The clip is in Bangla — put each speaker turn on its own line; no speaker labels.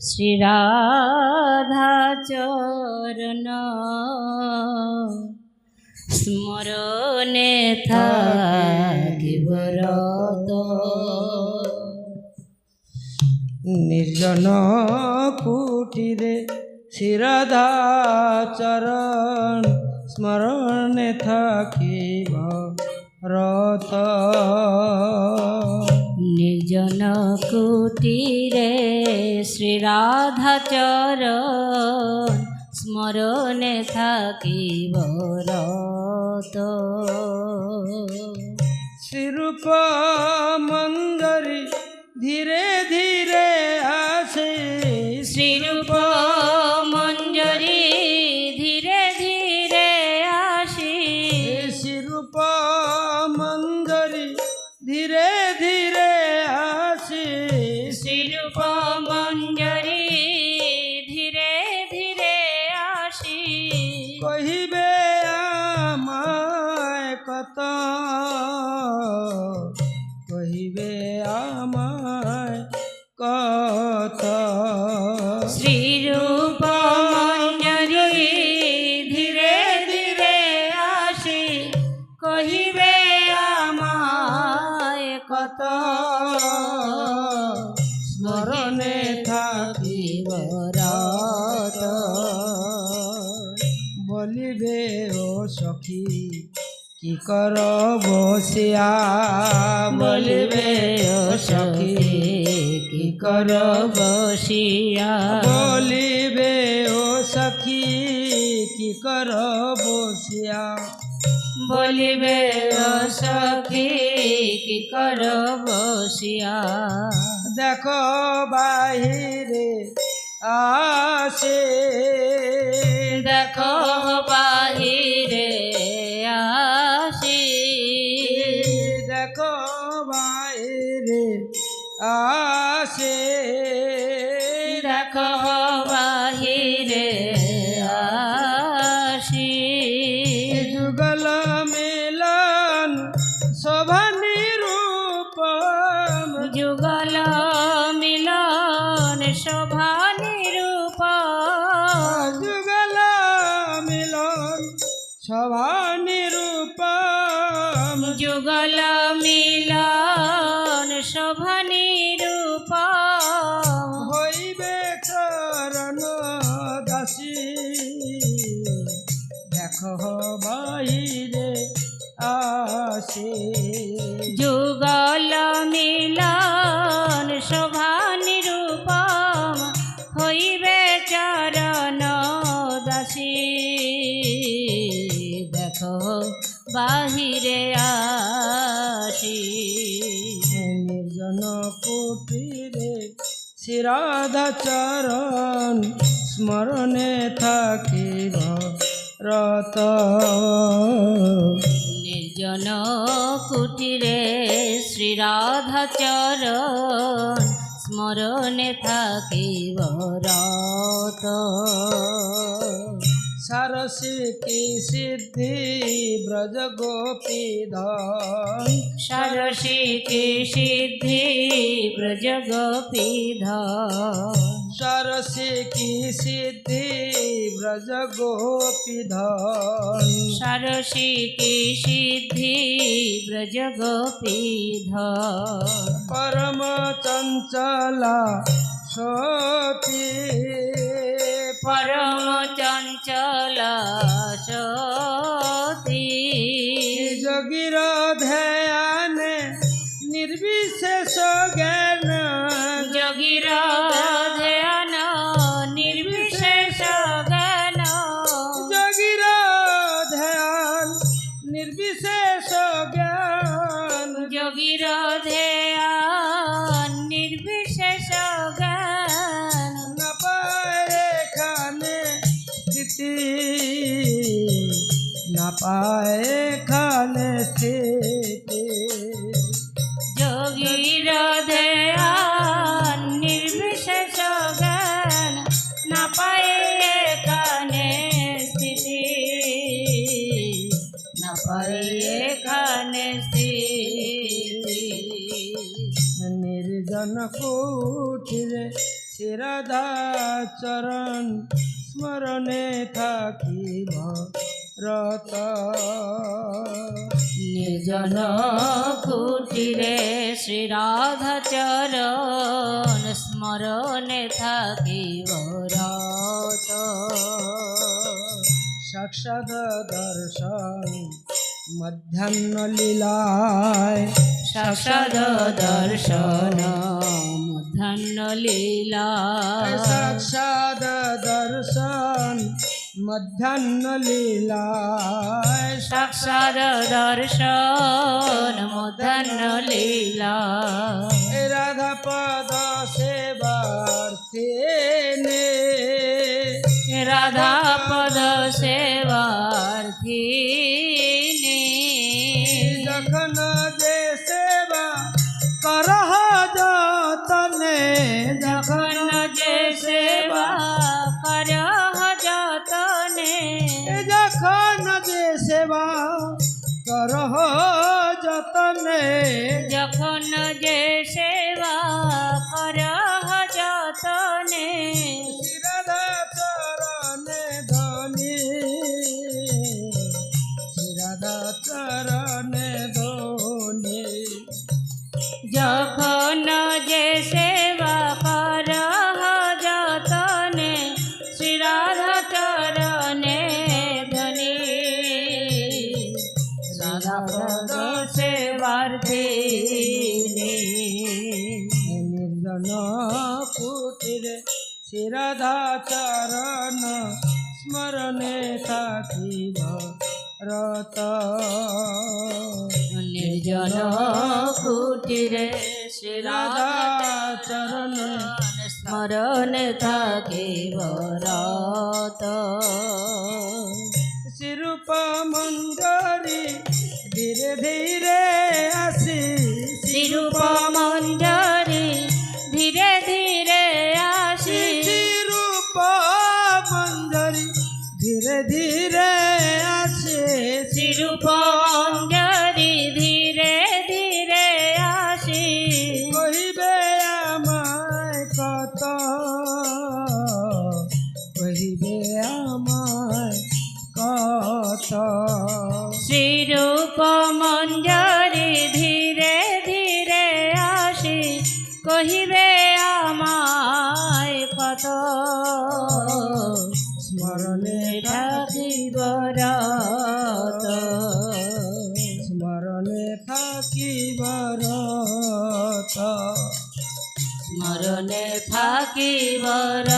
শ্রী রাধা চরণ। স্মরণে থাকিবরত
নির্জন কুটিরে শ্রীরাধা চরণ স্মরণে থাকিব
রত নির্জন
কুটিরে শ্রীরাধাচর স্মরণে থাকিব রত।
শিরূপ মন্দরি ধীরে ধীরে
আ
শ্রীরূপ মঞ্জরি ধীরে ধীরে আসি, কহিবে আমায় কত
স্মরণে থাকিব
রত।
বলিবে, ও সখী, কি কর বসিয়া বলিবে, ও সখী
কর বসিয়া।
বলিবে ও সখী কি কর বসিয়া?
বলিবে ও সখী কি কর বসিয়া?
দেখো বাহিরে আসে।
দেখো বাহিরে আসি।
দেখো বাইরে আসে
छवा रूप जुगल मिला বাহিরে আসি।
নির্জন কুটিরে শিরাধা চরণ, স্মরণে থাকিব রত।
নির্জন কুটিরে শ্রীরাধাচরণ স্মরণে থাকিব রত।
সারসী কি সিদ্ধি? ব্রজ গোপী ধন।
সরসী কি সিদ্ধি? ব্রজ গোপী
সরসী কি সিদ্ধি? ব্রজ গোপী ধন।
সরসী কি সিদ্ধি? ব্রজ গোপী
পরম চঞ্চলা সতী।
পরম চঞ্চল সতী
যোগীর ধ্যান নির্বিশেষ জ্ঞান
যোগীর
স্থিতি না পায় এখানে স্থিতি
যোগীর ধ্যান নির্বিশেষ জ্ঞান না পায় এখানে স্থিতি। না পায় এখানে স্থিতি।
নির্জন কুটিরে শ্রীরাধা চরণ স্মরণে থাকিব রত
নির্জন কুটিরে শ্রীরাধা চরণ স্মরণে থাকিব রত
সাক্ষাৎ দর্শন মধ্যাহ্ন লীলায়।
সাক্ষাৎ দর্শন মধ্যাহ্ন লীলা।
সাক্ষাৎ দর্শন মধ্যাহ্ন লীলায়
সাক্ষাৎ দর্শন মধ্যাহ্ন লীলা।
রাধা পদ সেবার্থে নে
রাধা পদ সেবার্থী
जखन जे
सेवा करो जतने जखन जे
শিরধা চরণ স্মরণে থাকিব রত।
নির্জন কুটিরে
শ্রী
রাধা
চরণ
স্মরণ থাকিব রত।
শিরূপ মঞ্জরি
শিরূপ মঞ্জরি ধীরে ধীরে আসি।
কহিবে আমায় কত কহিবে আমায় কত
মনে থাকিবর